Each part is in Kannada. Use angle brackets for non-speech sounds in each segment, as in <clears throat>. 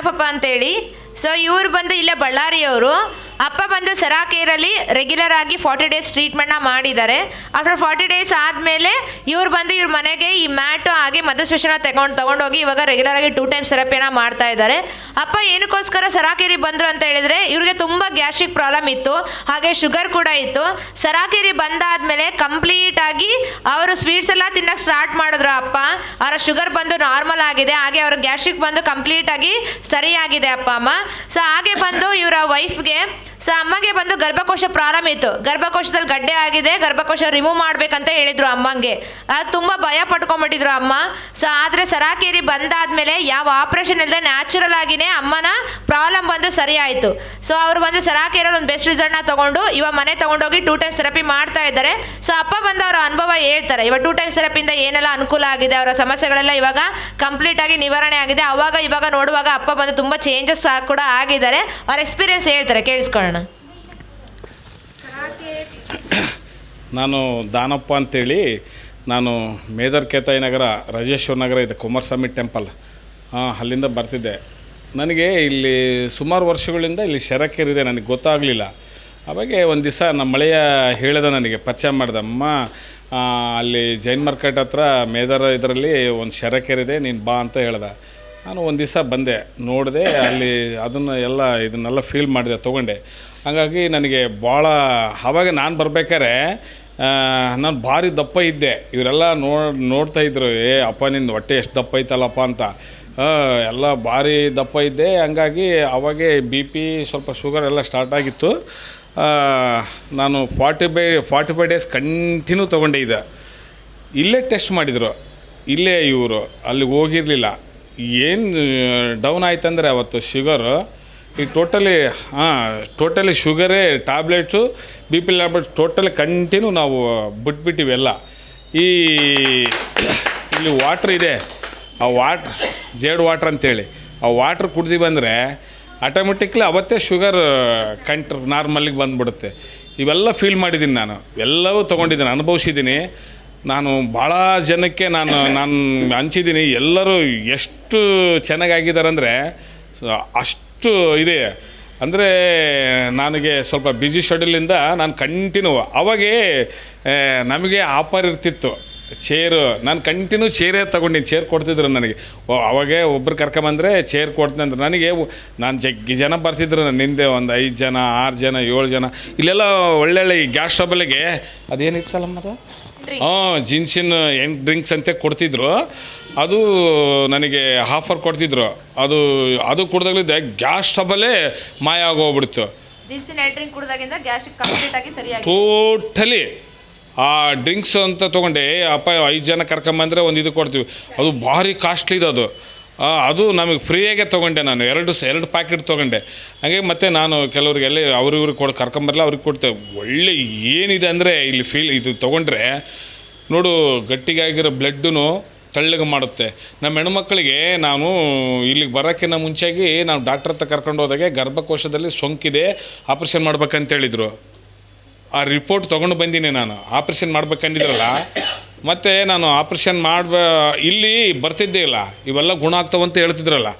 ದಾನಪಪ್ಪ ಅಂತೇಳಿ? ಸೊ ಇವ್ರು ಬಂದು ಇಲ್ಲೇ ಬಳ್ಳಾರಿಯವರು. ಅಪ್ಪ ಬಂದು ಸರಾಕೇರಲ್ಲಿ ರೆಗ್ಯುಲರ್ ಆಗಿ ಫಾರ್ಟಿ ಡೇಸ್ ಟ್ರೀಟ್ಮೆಂಟ್ನ ಮಾಡಿದ್ದಾರೆ. ಆಫ್ಟರ್ ಫಾರ್ಟಿ ಡೇಸ್ ಆದಮೇಲೆ ಇವ್ರು ಬಂದು ಇವ್ರ ಮನೆಗೆ ಈ ಮ್ಯಾಟು ಹಾಗೆ ಮಧುಸ್ಪೆಷನ ತಗೊಂಡು ತಗೊಂಡೋಗಿ ಇವಾಗ ರೆಗ್ಯುಲರ್ ಆಗಿ ಟೂ ಟೈಮ್ಸ್ ಥೆರಪಿನ ಮಾಡ್ತಾ ಇದ್ದಾರೆ. ಅಪ್ಪ ಏನಕ್ಕೋಸ್ಕರ ಸರಾಕೇರಿ ಬಂದರು ಅಂತ ಹೇಳಿದ್ರೆ ಇವ್ರಿಗೆ ತುಂಬ ಗ್ಯಾಸ್ಟ್ರಿಕ್ ಪ್ರಾಬ್ಲಮ್ ಇತ್ತು. ಹಾಗೆ ಶುಗರ್ ಕೂಡ ಇತ್ತು. ಸರಾಕೇರಿ ಬಂದಾದ್ಮೇಲೆ ಕಂಪ್ಲೀಟ್ ಆಗಿ ಅವರು ಸ್ವೀಟ್ಸ್ ಎಲ್ಲ ತಿನ್ನಕ್ಕೆ ಸ್ಟಾರ್ಟ್ ಮಾಡಿದ್ರು ಅಪ್ಪ. ಅವರ ಶುಗರ್ ಬಂದು ನಾರ್ಮಲ್ ಆಗಿದೆ. ಹಾಗೆ ಅವ್ರ ಗ್ಯಾಸ್ಟ್ರಿಕ್ ಬಂದು ಕಂಪ್ಲೀಟ್ ಆಗಿ ಸರಿಯಾಗಿದೆ ಅಪ್ಪ ಅಮ್ಮ. ಸೊ ಹಾಗೆ ಬಂದು ಇವರ ವೈಫ್ಗೆ ಸೊ ಅಮ್ಮಗೆ ಬಂದು ಗರ್ಭಕೋಶ ಪ್ರಾರಂಭ ಇತ್ತು. ಗರ್ಭಕೋಶದಲ್ಲಿ ಗಡ್ಡೆ ಆಗಿದೆ, ಗರ್ಭಕೋಶ ರಿಮೂವ್ ಮಾಡ್ಬೇಕಂತ ಹೇಳಿದ್ರು ಅಮ್ಮಂಗೆ. ಅದು ತುಂಬ ಭಯ ಪಟ್ಕೊಂಡ್ಬಿಟ್ಟಿದ್ರು ಅಮ್ಮ. ಸೊ ಆದರೆ ಸರಾಕೇರಿ ಬಂದಾದ್ಮೇಲೆ ಯಾವ ಆಪ್ರೇಷನ್ ಇಲ್ಲದೆ ನ್ಯಾಚುರಲ್ ಆಗಿನೇ ಅಮ್ಮನ ಪ್ರಾಬ್ಲಮ್ ಬಂದು ಸರಿ ಆಯಿತು ಸೊ ಅವರು ಬಂದು ಸರಾಕೇರಲ್ಲಿ ಒಂದು ಬೆಸ್ಟ್ ರಿಸಲ್ಟ್ನ ತಗೊಂಡು ಇವಾಗ ಮನೆ ತಗೊಂಡೋಗಿ ಟೂ ಟೈಮ್ಸ್ ಥೆರಪಿ ಮಾಡ್ತಾ ಇದ್ದಾರೆ. ಸೊ ಅಪ್ಪ ಬಂದು ಅವರ ಅನುಭವ ಹೇಳ್ತಾರೆ. ಇವಾಗ ಟೂ ಟೈಮ್ಸ್ ಥೆರಪಿಯಿಂದ ಏನೆಲ್ಲ ಅನುಕೂಲ ಆಗಿದೆ, ಅವರ ಸಮಸ್ಯೆಗಳೆಲ್ಲ ಇವಾಗ ಕಂಪ್ಲೀಟ್ ಆಗಿ ನಿವಾರಣೆ ಆಗಿದೆ. ಅವಾಗ ಇವಾಗ ನೋಡುವಾಗ ಅಪ್ಪ ಬಂದು ತುಂಬ ಚೇಂಜಸ್ ಕೂಡ ಆಗಿದ್ದಾರೆ. ಅವ್ರ ಎಕ್ಸ್ಪೀರಿಯನ್ಸ್ ಹೇಳ್ತಾರೆ ಕೇಳಿಸ್ಕೊಳ್ಳೋಣ ನಾನು ದಾನಪ್ಪ ಅಂತೇಳಿ, ನಾನು ಮೇದರ್ ಕೇತಾಯಿ ನಗರ, ರಾಜೇಶ್ವರ ನಗರ ಇದೆ, ಕುಮಾರಸ್ವಾಮಿ ಟೆಂಪಲ್. ಅಲ್ಲಿಂದ ಬರ್ತಿದ್ದೆ. ನನಗೆ ಇಲ್ಲಿ ಸುಮಾರು ವರ್ಷಗಳಿಂದ ಇಲ್ಲಿ ಶರಕೇರಿದೆ, ನನಗೆ ಗೊತ್ತಾಗಲಿಲ್ಲ. ಅವಾಗೆ ಒಂದು ದಿವಸ ನಮ್ಮ ಮಳೆಯ ಹೇಳಿದ ನನಗೆ, ಪರಿಚಯ ಮಾಡಿದಮ್ಮ ಅಲ್ಲಿ ಜೈನ್ ಮಾರ್ಕೆಟ್ ಹತ್ರ ಮೇದರ್ ಇದರಲ್ಲಿ ಒಂದು ಶರಕೇರಿದೆ, ನೀನು ಬಾ ಅಂತ ಹೇಳ್ದೆ. ನಾನು ಒಂದು ದಿವಸ ಬಂದೆ, ನೋಡಿದೆ, ಅಲ್ಲಿ ಅದನ್ನು ಎಲ್ಲ ಇದನ್ನೆಲ್ಲ ಫೀಲ್ ಮಾಡಿದೆ, ತೊಗೊಂಡೆ. ಹಾಗಾಗಿ ನನಗೆ ಭಾಳ ಆವಾಗ ನಾನು ಬರ್ಬೇಕಾದ್ರೆ ನಾನು ಭಾರಿ ದಪ್ಪ ಇದ್ದೆ. ಇವರೆಲ್ಲ ನೋಡ್ ನೋಡ್ತಾ ಇದ್ರು, ಏ, ಅಪ್ಪ ನಿನ್ನ ಹೊಟ್ಟೆ ಎಷ್ಟು ದಪ್ಪ ಐತಲ್ಲಪ್ಪ ಅಂತ. ಎಲ್ಲ ಭಾರಿ ದಪ್ಪ ಇದ್ದೆ. ಹಂಗಾಗಿ ಅವಾಗೆ ಬಿ ಪಿ ಸ್ವಲ್ಪ ಶುಗರ್ ಎಲ್ಲ ಸ್ಟಾರ್ಟ್ ಆಗಿತ್ತು. ನಾನು forty by forty five days continue ತೊಗೊಂಡೆ ಇದೆ. ಇಲ್ಲೇ ಟೆಸ್ಟ್ ಮಾಡಿದರು. ಇಲ್ಲೇ ಇವರು, ಅಲ್ಲಿಗೆ ಹೋಗಿರಲಿಲ್ಲ. ಏನು ಡೌನ್ ಆಯ್ತಂದರೆ ಅವತ್ತು ಶುಗರು ಈ ಟೋಟಲಿ ಹಾಂ totally ಶುಗರೇ tablets B P tablet totally continue ನಾವು ಬಿಟ್ಬಿಟ್ಟಿವಿ ಎಲ್ಲ. ಈ, ಇಲ್ಲಿ ವಾಟ್ರ್ ಇದೆ. ಆ ವಾಟ್ರ್ ಜೇಡ್ ವಾಟ್ರ್ ಅಂತೇಳಿ. ಆ ವಾಟ್ರ್ ಕುಡ್ದು ಬಂದರೆ ಆಟೋಮೆಟಿಕ್ಲಿ ಅವತ್ತೇ ಶುಗರ್ ಕಂಟ್ರ್ ನಾರ್ಮಲ್ಗೆ ಬಂದುಬಿಡುತ್ತೆ. ಇವೆಲ್ಲ ಫೀಲ್ ಮಾಡಿದ್ದೀನಿ ನಾನು. ಎಲ್ಲವೂ ತೊಗೊಂಡಿದ್ದೀನಿ, ಅನುಭವಿಸಿದ್ದೀನಿ. ನಾನು ಭಾಳ ಜನಕ್ಕೆ ನಾನು ನಾನು ಹಂಚಿದ್ದೀನಿ. ಎಲ್ಲರೂ ಎಷ್ಟು ಚೆನ್ನಾಗಾಗಿದ್ದಾರೆ ಅಂದರೆ ಅಷ್ಟು ಇದೆ. ಅಂದರೆ ನನಗೆ ಸ್ವಲ್ಪ ಬ್ಯುಸಿ ಶೆಡ್ಯೂಲಿಂದ ನಾನು ಕಂಟಿನ್ಯೂ ಅವಾಗೇ ನಮಗೆ ಆಫರ್ ಇರ್ತಿತ್ತು. ಚೇರು ನಾನು ಕಂಟಿನ್ಯೂ ಚೇರೇ ತೊಗೊಂಡಿನಿ. ಚೇರ್ ಕೊಡ್ತಿದ್ರು ನನಗೆ. ಅವಾಗೆ ಒಬ್ಬರು ಕರ್ಕೊಂಬಂದ್ರೆ ಚೇರ್ ಕೊಡ್ತೀನಿ ಅಂದ್ರೆ. ನನಗೆ ನಾನು ಜಗ್ಗಿ ಜನ ಬರ್ತಿದ್ರು. ನನ್ನ ಹಿಂದೆ ಒಂದು ಐದು ಜನ, ಆರು ಜನ, ಏಳು ಜನ. ಇಲ್ಲೆಲ್ಲ ಒಳ್ಳೊಳ್ಳೆ ಈ ಗ್ಯಾಸ್ ಸ್ಟಬಲ್ಲಿಗೆ ಅದೇನಿತ್ತಲ್ಲಮ್ಮ ಅದು ಹಾಂ ಜೀನ್ಸಿನ ಎಂಟು ಡ್ರಿಂಕ್ಸ್ ಅಂತ ಕೊಡ್ತಿದ್ರು. ಅದು ನನಗೆ ಆಫರ್ ಕೊಡ್ತಿದ್ರು. ಅದು ಅದು ಕುಡ್ದಾಗಲಿದ್ದೆ ಗ್ಯಾಸ್ ಸ್ಟಬಲ್ಲೇ ಮಾಯ ಆಗೋಗ್ಬಿಡ್ತು. ಟೋಟಲಿ ಆ ಡ್ರಿಂಕ್ಸ್ ಅಂತ ತೊಗೊಂಡೆ ಅಪ್ಪ ಐದು ಜನ ಕರ್ಕೊಂಬಂದ್ರೆ ಒಂದು ಇದು ಕೊಡ್ತೀವಿ. ಅದು ಭಾರಿ ಕಾಸ್ಟ್ಲಿದು ಅದು. ಅದು ನಮಗೆ ಫ್ರೀಯಾಗೆ ತೊಗೊಂಡೆ ನಾನು. ಎರಡು ಎರಡು ಪ್ಯಾಕೆಟ್ ತೊಗೊಂಡೆ. ಹಾಗೆ ಮತ್ತೆ ನಾನು ಕೆಲವ್ರಿಗೆ ಎಲ್ಲ ಇವ್ರಿಗೆ ಕೊಡು ಕರ್ಕೊಂಬರಲ್ಲ ಅವ್ರಿಗೆ ಕೊಡ್ತೇವೆ ಒಳ್ಳೆ ಏನಿದೆ ಅಂದರೆ ಇಲ್ಲಿ ಫೀಲ್, ಇದು ತೊಗೊಂಡ್ರೆ ನೋಡು, ಗಟ್ಟಿಗಾಗಿರೋ ಬ್ಲಡ್ಡೂ ತಳ್ಳಗೆ ಮಾಡುತ್ತೆ. ನಮ್ಮ ಹೆಣ್ಮಕ್ಳಿಗೆ ನಾನು ಇಲ್ಲಿಗೆ ಬರೋಕ್ಕಿಂತ ಮುಂಚೆಗೆ ನಾವು ಡಾಕ್ಟ್ರ್ ಹತ್ರ ಕರ್ಕೊಂಡು ಹೋದಾಗೆ ಗರ್ಭಕೋಶದಲ್ಲಿ ಸೋಂಕಿದೆ, ಆಪ್ರೇಷನ್ ಮಾಡ್ಬೇಕಂತ ಹೇಳಿದರು. ಆ ರಿಪೋರ್ಟ್ ತೊಗೊಂಡು ಬಂದೀನಿ ನಾನು. ಆಪ್ರೇಷನ್ ಮಾಡ್ಬೇಕಂದಿದ್ರಲ್ಲ ಮತ್ತು ನಾನು ಆಪ್ರೇಷನ್ ಮಾಡಬ, ಇಲ್ಲಿ ಬರ್ತಿದ್ದೇ ಇಲ್ಲ. ಇವೆಲ್ಲ ಗುಣ ಆಗ್ತಾವಂತ ಹೇಳ್ತಿದ್ರಲ್ಲ.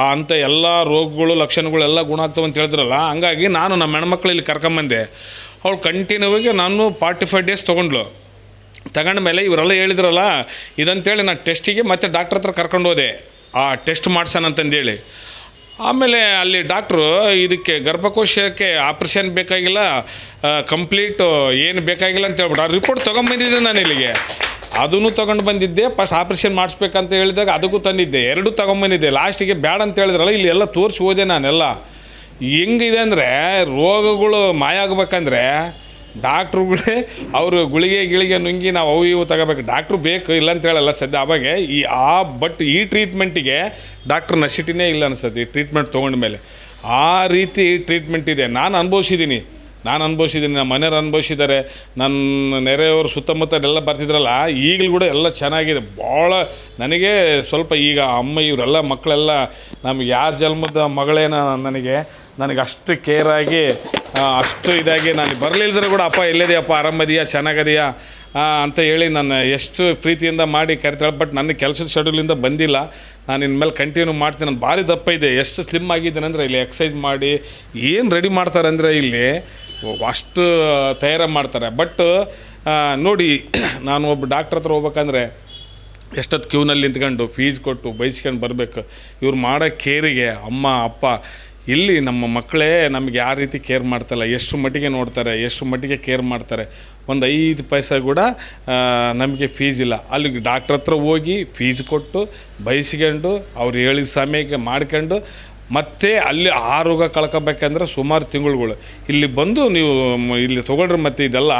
ಆ ಅಂಥ ಎಲ್ಲ ರೋಗಗಳು ಲಕ್ಷಣಗಳೆಲ್ಲ ಗುಣ ಆಗ್ತಾವಂತ ಹೇಳಿದ್ರಲ್ಲ ಹಂಗಾಗಿ ನಾನು ನಮ್ಮ ಹೆಣ್ಮಕ್ಳು ಇಲ್ಲಿ ಕರ್ಕೊಂಬಂದೆ. ಅವಳು ಕಂಟಿನ್ಯೂವಾಗಿ ನಾನು ಫಾರ್ಟಿ ಫೈವ್ ಡೇಸ್ ತೊಗೊಂಡ್ಳು. ತಗೊಂಡ ಮೇಲೆ ಇವರೆಲ್ಲ ಹೇಳಿದ್ರಲ್ಲ, ಇದಂತೇಳಿ ನಾನು ಟೆಸ್ಟಿಗೆ ಮತ್ತೆ ಡಾಕ್ಟ್ರ್ ಹತ್ರ ಕರ್ಕೊಂಡು ಹೋದೆ. ಆ ಟೆಸ್ಟ್ ಮಾಡ್ಸೋಣ ಅಂತಂದೇಳಿ. ಆಮೇಲೆ ಅಲ್ಲಿ ಡಾಕ್ಟ್ರು ಇದಕ್ಕೆ ಗರ್ಭಕೋಶಕ್ಕೆ ಆಪ್ರೇಷನ್ ಬೇಕಾಗಿಲ್ಲ ಕಂಪ್ಲೀಟ್ ಏನು ಬೇಕಾಗಿಲ್ಲ ಅಂತ ಹೇಳ್ಬಿಟ್ಟು, ಆ ರಿಪೋರ್ಟ್ ತೊಗೊಂಬಂದಿದ್ದೆ ನಾನು ಇಲ್ಲಿಗೆ. ಅದನ್ನು ತೊಗೊಂಡು ಬಂದಿದ್ದೆ, ಫಸ್ಟ್ ಆಪ್ರೇಷನ್ ಮಾಡಿಸ್ಬೇಕಂತ ಹೇಳಿದಾಗ ಅದಕ್ಕೂ ತಂದಿದ್ದೆ. ಎರಡೂ ತೊಗೊಂಬಂದಿದ್ದೆ. ಲಾಸ್ಟಿಗೆ ಬೇಡ ಅಂತ ಹೇಳಿದ್ರಲ್ಲ, ಇಲ್ಲಿ ಎಲ್ಲ ತೋರಿಸಿ ಹೋದೆ ನಾನೆಲ್ಲ. ಹೆಂಗಿದೆ ಅಂದರೆ, ರೋಗಗಳು ಮಾಯ ಆಗ್ಬೇಕಂದ್ರೆ ಡಾಕ್ಟ್ರುಗಳೇ ಅವರು ಗುಳಿಗೆ ಗಿಳಿಗೆ ನುಂಗಿ ನಾವು ಅವು ಇವು ತಗೋಬೇಕು. ಡಾಕ್ಟ್ರು ಬೇಕು, ಇಲ್ಲ ಅಂತ ಹೇಳಲ್ಲ ಸದ್ಯ ಅವಾಗೆ. ಈ ಆ ಬಟ್ ಈ ಟ್ರೀಟ್ಮೆಂಟಿಗೆ ಡಾಕ್ಟ್ರ್ ನಶಿಟಿನೇ ಇಲ್ಲ ಅನ್ಸತ್ತೆ, ಈ ಟ್ರೀಟ್ಮೆಂಟ್ ತೊಗೊಂಡ್ಮೇಲೆ. ಆ ರೀತಿ ಟ್ರೀಟ್ಮೆಂಟ್ ಇದೆ. ನಾನು ಅನುಭವಿಸಿದ್ದೀನಿ ನಾನು ಅನುಭವಿಸಿದ್ದೀನಿ, ನಮ್ಮ ಮನೆಯವ್ರು ಅನುಭವಿಸಿದ್ದಾರೆ, ನನ್ನ ನೆರೆಯವರು ಸುತ್ತಮುತ್ತ ಎಲ್ಲ ಬರ್ತಿದ್ರಲ್ಲ, ಈಗಲೂ ಕೂಡ ಎಲ್ಲ ಚೆನ್ನಾಗಿದೆ. ಭಾಳ ನನಗೆ ಸ್ವಲ್ಪ ಈಗ ಅಮ್ಮ ಇವರೆಲ್ಲ ಮಕ್ಕಳೆಲ್ಲ ನಮ್ಗೆ ಯಾರ ಜನ್ಮದ ಮಗಳೇನ ನನಗೆ ನನಗೆ ಅಷ್ಟು ಕೇರಾಗಿ ಅಷ್ಟು ಇದಾಗಿ ನಾನು ಬರಲಿಲ್ದ್ರೆ ಕೂಡ, ಅಪ್ಪ ಎಲ್ಲಿದೆಯಪ್ಪ ಆರಾಮದಿಯಾ ಚೆನ್ನಾಗದೆಯಾ ಅಂತ ಹೇಳಿ ನಾನು ಎಷ್ಟು ಪ್ರೀತಿಯಿಂದ ಮಾಡಿ ಕರಿತಾಳೆ, ಬಟ್ ನನ್ನ ಕೆಲಸದ ಶೆಡ್ಯೂಲಿಂದ ಬಂದಿಲ್ಲ. ನಾನು ಇನ್ಮೇಲೆ ಕಂಟಿನ್ಯೂ ಮಾಡ್ತೀನಿ. ನಾನು ಭಾರಿ ದಪ್ಪ ಇದೆ. ಎಷ್ಟು ಸ್ಲಿಮ್ ಆಗಿದ್ದೇನೆ ಅಂದರೆ ಇಲ್ಲಿ ಎಕ್ಸಸೈಸ್ ಮಾಡಿ, ಏನು ರೆಡಿ ಮಾಡ್ತಾರೆ ಅಂದರೆ ಇಲ್ಲಿ ಅಷ್ಟು ತಯಾರು ಮಾಡ್ತಾರೆ. ಬಟ್ ನೋಡಿ, <clears throat> ನಾನು ಒಬ್ಬ ಡಾಕ್ಟ್ರ್ ಹತ್ರ ಹೋಗ್ಬೇಕಂದ್ರೆ ಎಷ್ಟೊತ್ತು ಕ್ಯೂನಲ್ಲಿ ನಿಂತ್ಕೊಂಡು ಫೀಸ್ ಕೊಟ್ಟು ಬೈಸ್ಕೊಂಡು ಬರಬೇಕು. ಇವ್ರು ಮಾಡೋ ಕೇರಿಗೆ ಅಮ್ಮ, ಅಪ್ಪ, ಇಲ್ಲಿ ನಮ್ಮ ಮಕ್ಕಳೇ ನಮಗೆ ಯಾವ ರೀತಿ ಕೇರ್ ಮಾಡ್ತಲ್ಲ. ಎಷ್ಟು ಮಟ್ಟಿಗೆ ನೋಡ್ತಾರೆ, ಎಷ್ಟು ಮಟ್ಟಿಗೆ ಕೇರ್ ಮಾಡ್ತಾರೆ. ಒಂದು ಐದು ಪೈಸೆ ಕೂಡ ನಮಗೆ ಫೀಸ್ ಇಲ್ಲ. ಅಲ್ಲಿ ಡಾಕ್ಟ್ರ್ ಹತ್ರ ಹೋಗಿ ಫೀಸ್ ಕೊಟ್ಟು ಬಯಸ್ಕೊಂಡು ಅವ್ರು ಹೇಳಿದ ಸಮಯಕ್ಕೆ ಮಾಡ್ಕೊಂಡು ಮತ್ತೆ ಅಲ್ಲಿ ಆ ರೋಗ ಕಳ್ಕೊಬೇಕಂದ್ರೆ ಸುಮಾರು ತಿಂಗಳುಗಳು. ಇಲ್ಲಿ ಬಂದು ನೀವು ಇಲ್ಲಿ ತೊಗೊಳ್ರಿ ಮತ್ತು ಇದೆಲ್ಲ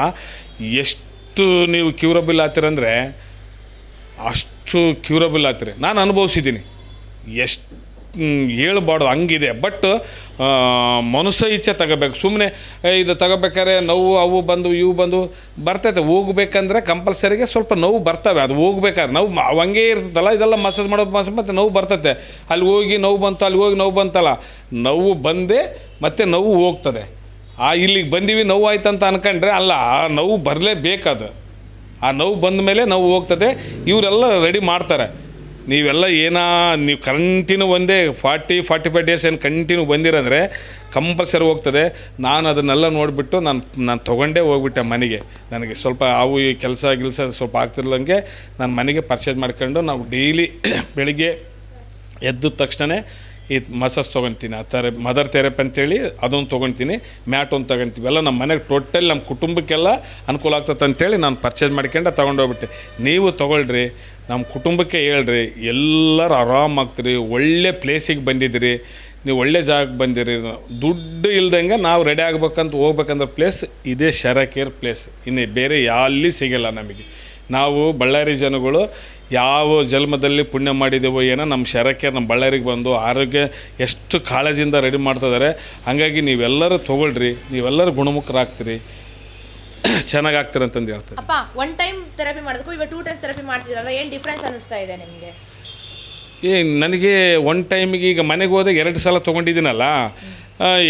ಎಷ್ಟು ನೀವು ಕ್ಯೂರಬಲ್ ಆತೀರಂದರೆ ಅಷ್ಟು ಕ್ಯೂರಬಲ್ ಆತೀರಿ ನಾನು ಅನುಭವಿಸಿದ್ದೀನಿ. ಎಷ್ಟು ಹೇಳ್ಬಾರ್ದು, ಹಂಗಿದೆ. ಬಟ್ ಮನುಷ್ಯ ಇಚ್ಛೆ ತಗೋಬೇಕು. ಸುಮ್ಮನೆ ಇದು ತಗೋಬೇಕಾದ್ರೆ ನೋವು, ಅವು ಬಂದು, ಇವು ಬಂದು ಬರ್ತೈತೆ. ಹೋಗ್ಬೇಕಂದ್ರೆ ಕಂಪಲ್ಸರಿಗೆ ಸ್ವಲ್ಪ ನೋವು ಬರ್ತವೆ. ಅದು ಹೋಗ್ಬೇಕಾದ್ರೆ ನೋವು ಹಂಗೆ ಇರ್ತದಲ್ಲ, ಇದೆಲ್ಲ ಮಸಾಜ್ ಮಾಡೋದು ಮಸಾಜ್ ಮತ್ತು ನೋವು ಬರ್ತೈತೆ. ಅಲ್ಲಿ ಹೋಗಿ ನೋವು ಬಂತು, ಅಲ್ಲಿ ಹೋಗಿ ನೋವು ಬಂತಲ್ಲ, ನೋವು ಬಂದೇ ಮತ್ತು ನೋವು ಹೋಗ್ತದೆ. ಆ, ಇಲ್ಲಿಗೆ ಬಂದೀವಿ, ನೋವು ಆಯ್ತು ಅಂತ ಅನ್ಕೊಂಡ್ರೆ ಅಲ್ಲ, ಆ ನೋವು ಬರಲೇಬೇಕದು. ಆ ನೋವು ಬಂದ ಮೇಲೆ ನೋವು ಹೋಗ್ತದೆ. ಇವರೆಲ್ಲ ರೆಡಿ ಮಾಡ್ತಾರೆ. ನೀವೆಲ್ಲ ಏನಾ, ನೀವು ಕಂಟಿನ್ಯೂ ಒಂದೇ ಫಾರ್ಟಿ ಫಾರ್ಟಿ ಫೈವ್ ಡೇಸ್ ಏನು ಕಂಟಿನ್ಯೂ ಬಂದಿರಂದರೆ ಕಂಪಲ್ಸರಿ ಹೋಗ್ತದೆ. ನಾನು ಅದನ್ನೆಲ್ಲ ನೋಡಿಬಿಟ್ಟು ನಾನು ನಾನು ತೊಗೊಂಡೇ ಹೋಗ್ಬಿಟ್ಟೆ ಮನೆಗೆ. ನನಗೆ ಸ್ವಲ್ಪ ಅವು ಈ ಕೆಲಸ ಗಿಲ್ಸ ಸ್ವಲ್ಪ ಆಗ್ತಿರ್ಲಂಗೆ ನಾನು ಮನೆಗೆ ಪರ್ಚೇಸ್ ಮಾಡ್ಕೊಂಡು ನಾವು ಡೈಲಿ <clears throat> ಬೆಳಿಗ್ಗೆ ಎದ್ದ ತಕ್ಷಣ ಈ ಮಸಾಜ್ ತೊಗೊತೀನಿ. ಆ ಥರ ಮದರ್ ಥೆರಪಿ ಅಂತೇಳಿ ಅದೊಂದು ತೊಗೊತೀನಿ ಮ್ಯಾಟ್ ಒಂದು ತೊಗೊತೀವಿ. ಎಲ್ಲ ನಮ್ಮ ಮನೆಗೆ ಟೋಟಲ್ ನಮ್ಮ ಕುಟುಂಬಕ್ಕೆಲ್ಲ ಅನುಕೂಲ ಆಗ್ತದೆ ಅಂತೇಳಿ ನಾನು ಪರ್ಚೇಸ್ ಮಾಡ್ಕೊಂಡು ತೊಗೊಂಡೋಗ್ಬಿಟ್ಟೆ. ನೀವು ತೊಗೊಳ್ರಿ ನಮ್ಮ ಕುಟುಂಬಕ್ಕೆ ಹೇಳ್ರಿ, ಎಲ್ಲರೂ ಆರಾಮಾಗ್ತೀರಿ ಒಳ್ಳೆ ಪ್ಲೇಸಿಗೆ ಬಂದಿದ್ದೀರಿ, ನೀವು ಒಳ್ಳೆ ಜಾಗಕ್ಕೆ ಬಂದಿರಿ, ದುಡ್ಡು ಇಲ್ದಂಗೆ ನಾವು ರೆಡಿ ಆಗ್ಬೇಕಂತ ಹೋಗ್ಬೇಕಂದ್ರೆ ಪ್ಲೇಸ್ ಇದೇ ಶರಕೇರ್ ಪ್ಲೇಸ್ ಇನ್ನು ಬೇರೆ ಎಲ್ಲಿ ಸಿಗಲ್ಲ ನಮಗೆ. ನಾವು ಬಳ್ಳಾರಿ ಜನಗಳು ಯಾವ ಜನ್ಮದಲ್ಲಿ ಪುಣ್ಯ ಮಾಡಿದ್ದೇವೋ ಏನೋ ನಮ್ಮ ಶರಕೇರ್ ನಮ್ಮ ಬಳ್ಳಾರಿಗೆ ಬಂದು ಆರೋಗ್ಯ ಎಷ್ಟು ಕಾಳಜಿಯಿಂದ ರೆಡಿ ಮಾಡ್ತಿದ್ದಾರೆ ಹಾಗಾಗಿ ನೀವೆಲ್ಲರೂ ತೊಗೊಳ್ರಿ, ನೀವೆಲ್ಲರೂ ಗುಣಮುಖರಾಗ್ತೀರಿ. ಚೆನ್ನಾಗಿ ಆಗ್ತೀರಿ ಅಂತಂದು ಹೇಳ್ತಾರೆ. ಅಪ್ಪ ಒನ್ ಟೈಮ್ ಥೆರಪಿ ಮಾಡಿದ್ರು ಇವಾಗ ಟೂ ಟೈಮ್ಸ್ ಥೆರಪಿ ಮಾಡ್ತಿದ್ರಲ್ಲ ಏನು ಡಿಫ್ರೆನ್ಸ್ ಅನಿಸ್ತಾ ಇದೆ ನಿಮಗೆ? ಏ ನನಗೆ ಒನ್ ಟೈಮಿಗೆ ಈಗ ಮನೆಗೆ ಹೋದಾಗ ಎರಡು ಸಲ ತೊಗೊಂಡಿದ್ದೀನಲ್ಲ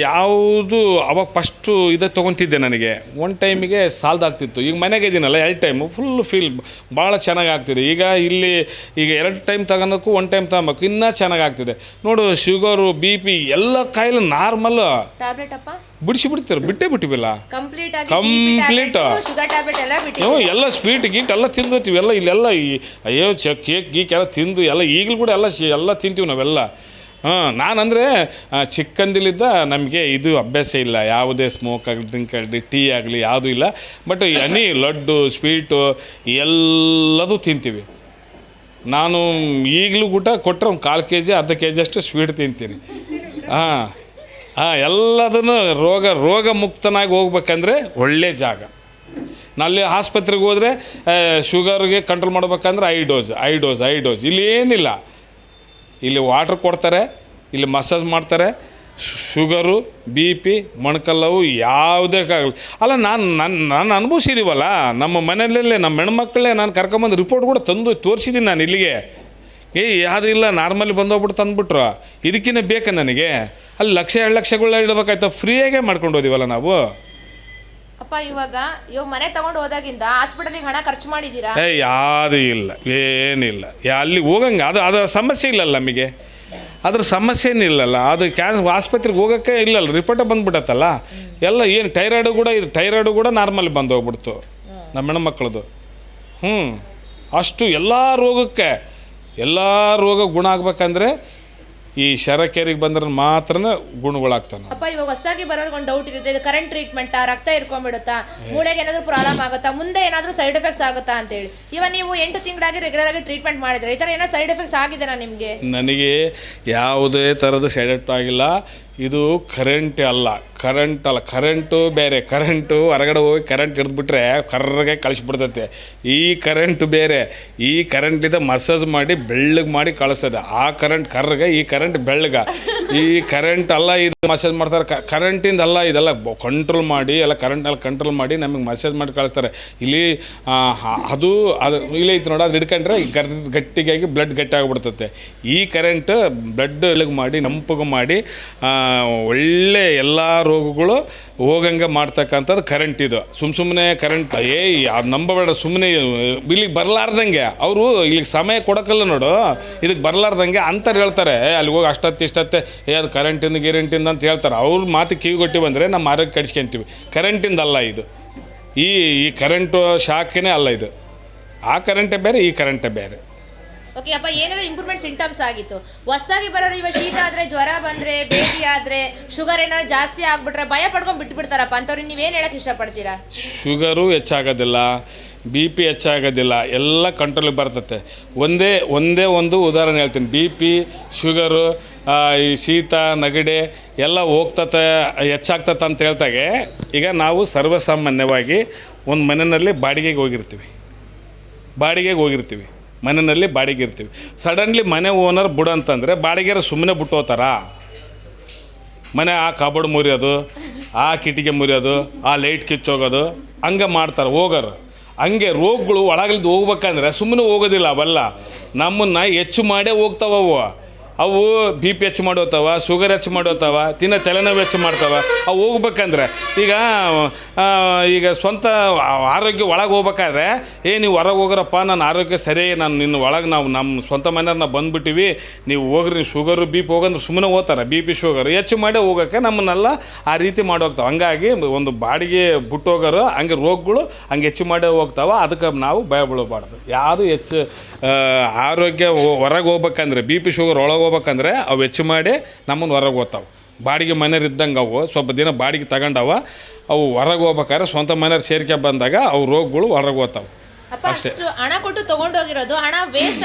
ಯಾವುದು ಅವಾಗ ಫಸ್ಟು ಇದೇ ತೊಗೊತಿದ್ದೆ ನನಗೆ. ಒನ್ ಟೈಮಿಗೆ ಸಾಲ್ದಾಗ್ತಿತ್ತು ಈಗ ಮನೆಗೆ ಇದ್ದೀನಲ್ಲ ಎರಡು ಟೈಮು ಫುಲ್ ಫೀಲ್ ಭಾಳ ಚೆನ್ನಾಗಿ ಆಗ್ತಿದೆ. ಈಗ ಇಲ್ಲಿ ಈಗ ಎರಡು ಟೈಮ್ ತಗೊಳಕ್ಕೂ ಒನ್ ಟೈಮ್ ತಗೊಬೇಕು ಇನ್ನೂ ಚೆನ್ನಾಗಿ ಆಗ್ತಿದೆ. ನೋಡು ಶುಗರು ಬಿ ಪಿ ಎಲ್ಲ ಕಾಯಿಲೆ ನಾರ್ಮಲ್ ಬಿಡಿಸಿ ಬಿಡ್ತೀರ? ಬಿಟ್ಟೇ ಬಿಟ್ಟಿವಿಲ್ಲ ಕಂಪ್ಲೀಟ್ ಎಲ್ಲ ಸ್ವೀಟ್ ಗೀಟ್ ಎಲ್ಲ ತಿಂದೋತೀವಿ. ಎಲ್ಲ ಇಲ್ಲೆಲ್ಲ ಈ ಅಯ್ಯೋ ಚ ಕೇಕ್ ಗೀಕ್ ಎಲ್ಲ ತಿಂದು ಎಲ್ಲ ಈಗಲೂ ಕೂಡ ಎಲ್ಲ ಎಲ್ಲ ತಿಂತೀವಿ ನಾವೆಲ್ಲ. ಹಾಂ, ನಾನಂದರೆ ಚಿಕ್ಕಂದಿಲಿದ್ದ ನಮಗೆ ಇದು ಅಭ್ಯಾಸ ಇಲ್ಲ. ಯಾವುದೇ ಸ್ಮೋಕ್ ಆಗಲಿ ಡ್ರಿಂಕ್ ಆಗಲಿ ಟೀ ಆಗಲಿ ಯಾವುದೂ ಇಲ್ಲ. ಬಟ್ ಎನಿ ಲಡ್ಡು ಸ್ವೀಟು ಎಲ್ಲದೂ ತಿಂತೀವಿ. ನಾನು ಈಗಲೂ ಊಟ ಕೊಟ್ಟರೆ ಒಂದು ಕಾಲು ಕೆ ಜಿ ಅರ್ಧ ಕೆ ಜಿ ಅಷ್ಟು ಸ್ವೀಟ್ ತಿಂತೀನಿ. ಹಾಂ ಹಾಂ, ಎಲ್ಲದನ್ನು ರೋಗ ರೋಗ ಮುಕ್ತನಾಗಿ ಹೋಗ್ಬೇಕಂದ್ರೆ ಒಳ್ಳೆ ಜಾಗ. ನಲ್ಲಿ ಆಸ್ಪತ್ರೆಗೆ ಹೋದರೆ ಶುಗರ್ಗೆ ಕಂಟ್ರೋಲ್ ಮಾಡ್ಬೇಕಂದ್ರೆ high dose high dose high dose. ಇಲ್ಲಿ ಏನಿಲ್ಲ. ಇಲ್ಲಿ ವಾಟ್ರ್ ಕೊಡ್ತಾರೆ, ಇಲ್ಲಿ ಮಸಾಜ್ ಮಾಡ್ತಾರೆ ಶುಗರು ಬಿ ಪಿ ಮೊಣಕಲ್ಲವು ಯಾವುದೇ ಕಾಗಲ್ಲ ಅಲ್ಲ, ನಾನು ನನ್ನ ನಾನು ಅನುಭವಿಸಿದ್ದೀವಲ್ಲ ನಮ್ಮ ಮನೆಯಲ್ಲೇ ನಮ್ಮ ಹೆಣ್ಮಕ್ಳೇ ನಾನು ಕರ್ಕೊಂಬಂದು ರಿಪೋರ್ಟ್ ಕೂಡ ತಂದು ತೋರಿಸಿದ್ದೀನಿ ನಾನು ಇಲ್ಲಿಗೆ. ಏಯ್ ಯಾವುದಿಲ್ಲ ನಾರ್ಮಲಿ ಬಂದೋಗ್ಬಿಟ್ಟು ತಂದುಬಿಟ್ರು. ಇದಕ್ಕಿಂತ ಬೇಕಾ ನನಗೆ? ಅಲ್ಲಿ ಲಕ್ಷ, ಎರಡು ಲಕ್ಷಗಳ ಇಡಬೇಕಾಯ್ತು ಫ್ರೀಯಾಗೇ ಮಾಡ್ಕೊಂಡು ಹೋದಿವಲ್ಲ ನಾವು. ಅಪ್ಪ, ಇವಾಗ ಇವಾಗ ಮನೆ ತಗೊಂಡು ಹೋದಾಗಿಂದ ಹಾಸ್ಪಿಟಲ್ಗೆ ಹಣ ಖರ್ಚು ಮಾಡಿದ್ದೀರಾ ಏ ಯಾರು ಇಲ್ಲ, ಏನಿಲ್ಲ. ಅಲ್ಲಿ ಹೋಗಂಗೆ, ಅದು, ಅದರ ಸಮಸ್ಯೆ ಇಲ್ಲಲ್ಲ ನಮಗೆ? ಅದ್ರ ಸಮಸ್ಯೆ ಏನಿಲ್ಲಲ್ಲ ಅದು ಕ್ಯಾನ್ಸ್, ಆಸ್ಪತ್ರೆಗೆ ಹೋಗೋಕ್ಕೆ ಇಲ್ಲಲ್ಲ ರಿಪೋರ್ಟ್ ಬಂದ್ಬಿಟ್ಟತ್ತಲ್ಲ ಎಲ್ಲ ಏನು ಟೈರಾಯ್ಡು ಕೂಡ ಇದು ಟೈರಾಯ್ಡು ಕೂಡ ನಾರ್ಮಲ್ ಬಂದು ಹೋಗ್ಬಿಡ್ತು, ನಮ್ಮ ಹೆಣ್ಮಕ್ಳದು. ಹ್ಞೂ ಅಷ್ಟು ಎಲ್ಲ ರೋಗಕ್ಕೆ, ಎಲ್ಲ ರೋಗ ಗುಣ ಆಗ್ಬೇಕಂದ್ರೆ ಈ ಶರಕೇರಿಗೆ ಬಂದ್ರೆ ಮಾತ್ರ ಗುಣಗಳಾಗ್ತಾನೆ ಅಪ್ಪ ಇವಾಗ ಹೊಸದಾಗಿ ಬರೋರ್ಗೆ ಒಂದು ಡೌಟ್ ಇರುತ್ತೆ ಇದು ಕರೆಂಟ್ ಟ್ರೀಟ್ಮೆಂಟಾ ರಕ್ತ ಇರ್ಕೊಂಡ್ಬಿಡುತ್ತಾ ಮೂಳೆಗೆ ಏನಾದರೂ ಪ್ರಾಬ್ಲಮ್ ಆಗುತ್ತಾ ಮುಂದೆ ಏನಾದರೂ ಸೈಡ್ ಎಫೆಕ್ಟ್ಸ್ ಆಗುತ್ತಾ ಅಂತೇಳಿ. ಇವಾಗ ನೀವು ಎಂಟು ತಿಂಗಳಾಗಿ ರೆಗ್ಯುಲರ್ ಆಗಿ ಟ್ರೀಟ್ಮೆಂಟ್ ಮಾಡಿದ್ರೆ ಈ ಥರ ಏನೋ ಸೈಡ್ ಎಫೆಕ್ಟ್ಸ್ ಆಗಿದೆನಾ ನಿಮಗೆ? ನನಗೆ ಯಾವುದೇ ಥರದ ಸೈಡ್ ಎಫೆಕ್ಟ್ ಆಗಿಲ್ಲ. ಇದು ಕರೆಂಟ್ ಅಲ್ಲ. ಕರೆಂಟ್ ಅಲ್ಲ. ಕರೆಂಟು ಬೇರೆ. ಕರೆಂಟು ಹೊರಗಡೆ ಹೋಗಿ ಕರೆಂಟ್ ಹಿಡಿದ್ಬಿಟ್ರೆ ಕರ್ರಗೆ ಕಳಿಸ್ಬಿಡ್ತೈತೆ. ಈ ಕರೆಂಟ್ ಬೇರೆ. ಈ ಕರೆಂಟಿಂದ ಮಸಾಜ್ ಮಾಡಿ ಬೆಳ್ಳಗೆ ಮಾಡಿ ಕಳಿಸ್ತದೆ ಆ ಕರೆಂಟ್ ಕರ್ರಗೆ ಈ ಕರೆಂಟ್ ಬೆಳ್ಳಗೆ. ಈ ಕರೆಂಟ್ ಅಲ್ಲ, ಇದು ಮೆಸೇಜ್ ಮಾಡ್ತಾರೆ. ಕರೆಂಟಿಂದ ಅಲ್ಲ, ಇದೆಲ್ಲ ಕಂಟ್ರೋಲ್ ಮಾಡಿ, ಎಲ್ಲ ಕರೆಂಟ್ ಎಲ್ಲ ಕಂಟ್ರೋಲ್ ಮಾಡಿ ನಮಗೆ ಮೆಸೇಜ್ ಮಾಡಿ ಕಳಿಸ್ತಾರೆ. ಇಲ್ಲಿ ಅದು ಅದು, ಇಲ್ಲಿ ಐತೆ ನೋಡ, ಅದು ಹಿಡ್ಕೊಂಡ್ರೆ ಗರ್ ಗಟ್ಟಿಗಾಗಿ ಬ್ಲಡ್ ಗಟ್ಟಿ ಆಗಿಬಿಡ್ತತೆ ಈ ಕರೆಂಟ್ ಬ್ಲಡ್ ಎಳಗು ಮಾಡಿ, ನಂಪುಗೆ ಮಾಡಿ ಒಳ್ಳೆ ಎಲ್ಲ ರೋಗಗಳು ಹೋಗಂಗೆ ಮಾಡ್ತಕ್ಕಂಥದ್ದು ಕರೆಂಟ್ ಇದು. ಸುಮ್ಮ ಸುಮ್ಮನೆ ಕರೆಂಟ್ ಏ ಅದು ನಂಬಬೇಡ ಸುಮ್ಮನೆ ಇಲ್ಲಿಗೆ ಬರಲಾರ್ದಂಗೆ. ಅವರು ಇಲ್ಲಿಗೆ ಸಮಯ ಕೊಡೋಕ್ಕಲ್ಲ ನೋಡು ಇದಕ್ಕೆ ಬರಲಾರ್ದಂಗೆ ಅಂತಾರೆ ಹೇಳ್ತಾರೆ ಅಲ್ಲಿಗೆ ಅಲ್ಲಿ ಹೋಗಿ ಅಷ್ಟೊತ್ತು, ಇಷ್ಟತ್ತೆ ಏ ಅದು ಕರೆಂಟಿಂದ ಗಿರೆಂಟಿಂದ ಅಂತ ಹೇಳ್ತಾರೆ. ಅವ್ರ ಮಾತು ಕಿವಿಗೊಟ್ಟಿ ಬಂದರೆ ನಮ್ಮ ಆರೋಗ್ಯ ಕಡಿಸ್ಕೊಂತೀವಿ ಕರೆಂಟಿಂದ ಅಲ್ಲ ಇದು. ಈ ಈ ಕರೆಂಟು ಶಾಖನೇ ಅಲ್ಲ ಇದು. ಆ ಕರೆಂಟೇ ಬೇರೆ ಈ ಕರೆಂಟೇ ಬೇರೆ. ಓಕೆ ಅಪ್ಪ ಏನಾದ್ರು ಇಂಪ್ರೂವ್ಮೆಂಟ್ ಸಿಂಟಮ್ಸ್ ಆಗಿತ್ತು. ಹೊಸದಾಗಿ ಬರೋರು ಇವಾಗ ಶೀತ ಆದರೆ ಜ್ವರ ಬಂದರೆ ಭೇಟಿ ಆದರೆ ಶುಗರ್ ಏನಾದ್ರು ಜಾಸ್ತಿ ಆಗಿಬಿಟ್ರೆ ಭಯ ಪಡ್ಕೊಂಡು ಬಿಟ್ಬಿಡ್ತಾರಪ್ಪ. ಅಂತವ್ರಿಗೆ ನೀವೇನು ಹೇಳಕ್ಕೆ ಇಷ್ಟಪಡ್ತೀರಾ? ಶುಗರು ಹೆಚ್ಚಾಗೋದಿಲ್ಲ. ಬಿ ಪಿ ಹೆಚ್ಚಾಗೋದಿಲ್ಲ, ಎಲ್ಲ ಕಂಟ್ರೋಲಿಗೆ ಬರ್ತತೆ. ಒಂದೇ ಒಂದೇ ಒಂದು ಉದಾಹರಣೆ ಹೇಳ್ತೀನಿ. ಬಿ ಪಿ ಶುಗರು ಈ ಶೀತ, ನೆಗಡಿ ಎಲ್ಲ ಹೋಗ್ತತೆ, ಹೆಚ್ಚಾಗ್ತತೆ ಅಂತ ಹೇಳ್ತಾಗೆ ಈಗ ನಾವು ಸರ್ವಸಾಮಾನ್ಯವಾಗಿ ಒಂದು ಮನೆಯಲ್ಲಿ ಬಾಡಿಗೆಗೆ ಹೋಗಿರ್ತೀವಿ. ಬಾಡಿಗೆಗೆ ಹೋಗಿರ್ತೀವಿ. ಮನೆಯಲ್ಲಿ ಬಾಡಿಗೆ ಇರ್ತೀವಿ. ಸಡನ್ಲಿ ಮನೆ ಓನರ್ ಬುಡ ಅಂತಂದರೆ ಬಾಡಿಗೆರ ಸುಮ್ಮನೆ ಬಿಟ್ಟು ಮನೆ ಆ ಕಬೋರ್ಡ್ ಮುರಿಯೋದು, ಆ ಕಿಟಿಗೆ ಮುರಿಯೋದು, ಆ ಲೈಟ್ ಕಿಚ್ಚೋಗೋದು ಹಂಗೆ ಮಾಡ್ತಾರೆ, ಹೋಗೋರು. ಹಂಗೆ ರೋಗಗಳು ಒಳಗಲ್ದು ಹೋಗ್ಬೇಕಂದ್ರೆ ಸುಮ್ಮನೆ ಹೋಗೋದಿಲ್ಲ ಅವೆಲ್ಲ. ನಮ್ಮನ್ನು ಹೆಚ್ಚು ಮಾಡೇ ಹೋಗ್ತಾವವು ಅವು ಬಿ ಪಿ ಹೆಚ್ಚು ಮಾಡೋತಾವ ಶುಗರ್ ಹೆಚ್ಚು ಮಾಡೋತಾವ, ತಿನ್ನ ತಲೆನೋವು ಹೆಚ್ಚು ಮಾಡ್ತಾವ. ಅವು ಹೋಗ್ಬೇಕಂದ್ರೆ ಈಗ ಈಗ ಸ್ವಂತ ಆರೋಗ್ಯ ಒಳಗೆ ಹೋಗ್ಬೇಕಾದ್ರೆ, ಏ, ನೀವು ಹೊರಗೆ ಹೋಗ್ರಪ್ಪ, ನನ್ನ ಆರೋಗ್ಯ ಸರಿ, ನಾನು ನಿನ್ನ ಒಳಗೆ ನಾವು ನಮ್ಮ ಸ್ವಂತ ಮನೆಯವ್ರನ್ನ ಬಂದುಬಿಟ್ಟಿವಿ, ನೀವು ಹೋಗ್ರಿ ಶುಗರು ಬಿ ಪಿ ಹೋಗಂದ್ರೆ ಸುಮ್ಮನೆ ಹೋಗ್ತಾರೆ ಬಿ ಪಿ ಶುಗರ್ ಹೆಚ್ಚು ಮಾಡಿ ಹೋಗೋಕ್ಕೆ ನಮ್ಮನ್ನೆಲ್ಲ ಆ ರೀತಿ ಮಾಡೋಗ್ತಾವೆ ಹಂಗಾಗಿ ಒಂದು ಬಾಡಿಗೆ ಬಿಟ್ಟೋಗೋರು ಹಂಗೆ ರೋಗಗಳು ಹಂಗೆ ಹೆಚ್ಚು ಮಾಡಿ ಹೋಗ್ತಾವೆ, ಅದಕ್ಕೆ ನಾವು ಭಯ ಬೀಳಬಾರ್ದು. ಯಾವುದು ಹೆಚ್ಚು ಆರೋಗ್ಯ ಹೊರಗೆ ಹೋಗ್ಬೇಕಂದ್ರೆ ಬಿ ಪಿ ಶುಗರ್ ಒಳಗೆ ಹೋಗ್ಬೇಕಂದ್ರೆ ಅವು ಹೆಚ್ಚು ಮಾಡಿ ನಮ್ಮನ್ನು ಹೊರಗೆ ಹೋಗ್ತಾವೆ. ಬಾಡಿಗೆ ಮನೆಯವ್ರು ಇದ್ದಂಗೆ ಅವು ಸ್ವಲ್ಪ ದಿನ ಬಾಡಿಗೆ ತಗೊಂಡವ ಅವು ಹೊರಗೆ ಹೋಗ್ಬೇಕಾದ್ರೆ ಸ್ವಂತ ಮನೆಯವ್ರು ಸೇರಿಕೆ ಬಂದಾಗ ಅವು ರೋಗಗಳು ಹೊರಗೆ ಹೋಗ್ತಾವೆ. ಅಷ್ಟು. ಹಣ ಕೊಟ್ಟು ತಗೊಂಡೋಗಿರೋದು ಹಣ ವೇಸ್ಟ್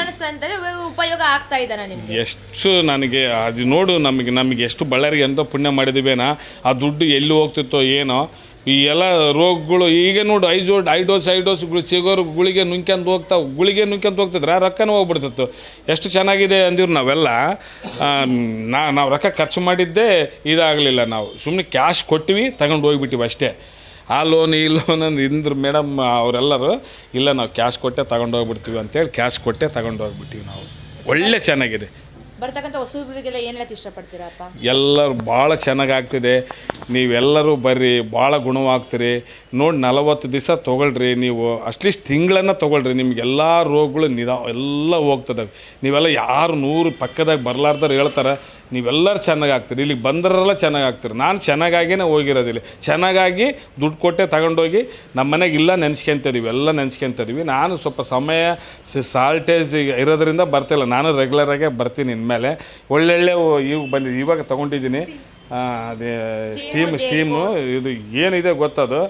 ಉಪಯೋಗ ಆಗ್ತಾ ಇದ್ದಾನ ನಿಮ್ಗೆ? ಎಷ್ಟು ನನಗೆ ಅದು ನೋಡು ನಮಗೆ ನಮಗೆ ಎಷ್ಟು ಬಳ್ಳಾರಿಗೆ ಎಂತ ಪುಣ್ಯ ಮಾಡಿದಿವೇನ ಆ ದುಡ್ಡು ಎಲ್ಲಿ ಹೋಗ್ತಿತ್ತೋ ಏನೋ ಈ ಎಲ್ಲ ರೋಗಗಳು ಈಗ ನೋಡು ಐಜೋ ಐಡೋಸ್ ಐಡೋಸ್ಗಳು ಸಿಗೋರು ಗುಳಿಗೆ ನುಂಕ್ಯಂತ ಹೋಗ್ತಾವೆ. ಗುಳಿಗೆ ನುಂಕ್ಯಂತ ಹೋಗ್ತಿದ್ರೆ, ರೊಕ್ಕನೂ ಹೋಗ್ಬಿಡ್ತಿತ್ತು. ಎಷ್ಟು ಚೆನ್ನಾಗಿದೆ ಅಂದಿರು ನಾವೆಲ್ಲ ನಾ, ನಾವು ರೊಕ್ಕ ಖರ್ಚು ಮಾಡಿದ್ದೇ ಇದಾಗಲಿಲ್ಲ ನಾವು. ಸುಮ್ಮನೆ ಕ್ಯಾಶ್ ಕೊಟ್ಟಿವಿ ತಗೊಂಡು ಹೋಗ್ಬಿಟ್ಟಿವಿ ಅಷ್ಟೇ. ಆ ಲೋನ್, ಈ ಲೋನ್ ಅಂದ್ರೆ ಇಂದ್ರ ಮೇಡಮ್, ಅವರೆಲ್ಲರೂ, ಇಲ್ಲ ನಾವು ಕ್ಯಾಶ್ ಕೊಟ್ಟೆ ತಗೊಂಡು ಹೋಗ್ಬಿಡ್ತೀವಿ ಅಂತೇಳಿ, ಕ್ಯಾಶ್ ಕೊಟ್ಟೆ ತಗೊಂಡು ಹೋಗ್ಬಿಟ್ಟಿವಿ ನಾವು. ಒಳ್ಳೆ ಚೆನ್ನಾಗಿದೆ. ಬರ್ತಕ್ಕಂಥ ಹೊಸಬ್ರಿಗೆಲ್ಲ ಏನ್ ಇಷ್ಟಪಡ್ತೀರಪ್ಪ ಎಲ್ಲರೂ ಭಾಳ ಚೆನ್ನಾಗಾಗ್ತಿದೆ. ನೀವೆಲ್ಲರೂ ಬರ್ರಿ, ಭಾಳ ಗುಣವಾಗ್ತೀರಿ. ನೋಡಿ, ನಲವತ್ತು ದಿವಸ ತೊಗೊಳ್ರಿ, ನೀವು ಅಟ್ಲೀಸ್ಟ್ ತಿಂಗಳನ್ನು ತೊಗೊಳ್ರಿ. ನಿಮಗೆಲ್ಲ ರೋಗಗಳು ನಿಧಾ ಎಲ್ಲ ಹೋಗ್ತದೆ. ನೀವೆಲ್ಲ ಯಾರು ನೂರು ಪಕ್ಕದಾಗ ಬರಲಾರ್ದಾರು ಹೇಳ್ತಾರೆ ನೀವೆಲ್ಲರೂ ಚೆನ್ನಾಗಿ ಆಗ್ತೀರಿ. ಇಲ್ಲಿಗೆ ಬಂದರೆಲ್ಲ ಚೆನ್ನಾಗಿ ಆಗ್ತೀರಿ. ನಾನು ಚೆನ್ನಾಗಾಗಿನೇ ಹೋಗಿರೋದಿಲ್ಲ. ಚೆನ್ನಾಗಾಗಿ ದುಡ್ಡು ಕೊಟ್ಟೆ ತಗೊಂಡೋಗಿ ನಮ್ಮ ಮನೆಗೆ ಇಲ್ಲ ನೆನ್ಸ್ಕೊಂತಿದೀವಿ ಎಲ್ಲ ನೆನ್ಸ್ಕೊಂತಿದೀವಿ ನಾನು ಸ್ವಲ್ಪ ಸಮಯ ಸಾಲ್ಟೇಜ್ ಇರೋದರಿಂದ ಬರ್ತಿಲ್ಲ ನಾನು ರೆಗ್ಯುಲರಾಗೆ ಬರ್ತೀನಿ ಇನ್ಮೇಲೆ. ಒಳ್ಳೊಳ್ಳೆ ಇವಾಗ ಬಂದಿದ್ದು ಇವಾಗ ತೊಗೊಂಡಿದ್ದೀನಿ. ಅದೇ ಸ್ಟೀಮ್ ಸ್ಟೀಮು ಇದು ಏನಿದೆ ಗೊತ್ತದು.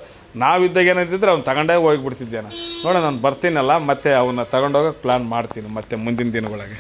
ನಾವಿದ್ದಾಗ ಏನಂತಿದ್ರೆ ಅವ್ನು ತಗೊಂಡೇ ಹೋಗಿಬಿಡ್ತಿದ್ದೆ ನಾನು ನೋಡ ನಾನು ಬರ್ತೀನಲ್ಲ. ಮತ್ತೆ ಅವನ್ನ ತಗೊಂಡೋಗಕ್ಕೆ ಪ್ಲ್ಯಾನ್ ಮಾಡ್ತೀನಿ ಮತ್ತೆ ಮುಂದಿನ ದಿನಗಳಿಗೆ